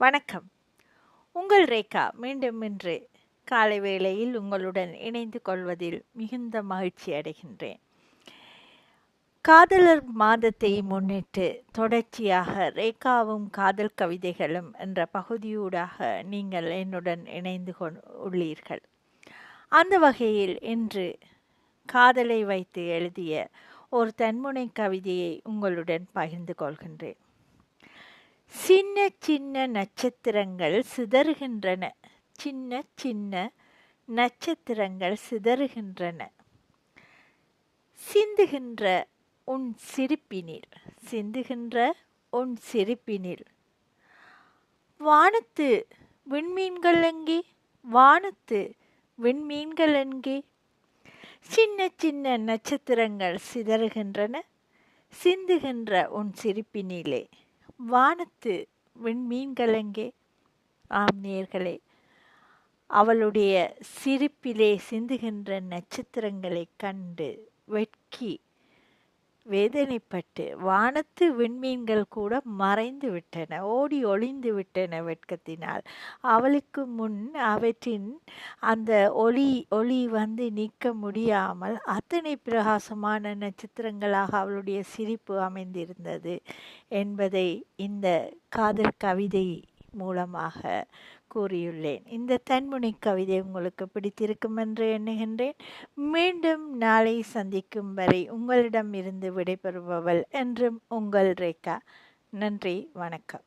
வணக்கம். உங்கள் ரேகா மீண்டும் இன்று காலை வேளையில் உங்களுடன் இணைந்து கொள்வதில் மிகுந்த மகிழ்ச்சி அடைகின்றேன். காதலர் மாதத்தை முன்னிட்டு தொடர்ச்சியாக ரேகாவும் காதல் கவிதைகளும் என்ற பகுதியூடாக நீங்கள் என்னுடன் இணைந்து உள்ளீர்கள். அந்த வகையில் இன்று காதலை வைத்து எழுதிய ஒரு தன்முனை கவிதையை உங்களுடன் பகிர்ந்து கொள்கின்றேன். சின்ன நட்சத்திரங்கள் சிதறுகின்றன. சின்ன சின்ன நட்சத்திரங்கள் சிதறுகின்றன. சிந்துகின்ற உன் சிரிப்பினில் சிந்துகின்ற உன் சிரிப்பினில். வானத்து விண்மீன்கள் எங்கே? வானத்து விண்மீன்கள் எங்கே? சின்ன சின்ன நட்சத்திரங்கள் சிதறுகின்றன. சிந்துகின்ற உன் சிரிப்பினிலே வானத்து விண்மீன்கள் எங்கே ஆம் நேர்களே. அவளுடைய சிரிப்பிலே சிந்துகின்ற நட்சத்திரங்களை கண்டு வெட்கி வேதனைப்பட்டு வானத்து விண்மீன்கள் கூட மறைந்து விட்டன ஓடி ஒளிந்து விட்டன வெட்கத்தினால். அவளுக்கு முன் அவற்றின் அந்த ஒளி ஒளி வந்து நிற்க முடியாமல் அத்தனை பிரகாசமான நட்சத்திரங்களாக அவளுடைய சிரிப்பு அமைந்திருந்தது என்பதை இந்த காதல் கவிதை மூலமாக கூறியுள்ளேன். இந்த தன்முனை கவிதை உங்களுக்கு பிடித்திருக்கும் என்று எண்ணுகின்றேன். மீண்டும் நாளை சந்திக்கும் வரை உங்களிடம் இருந்து விடைபெறுபவள் என்றும் உங்கள் ரேகா. நன்றி வணக்கம்.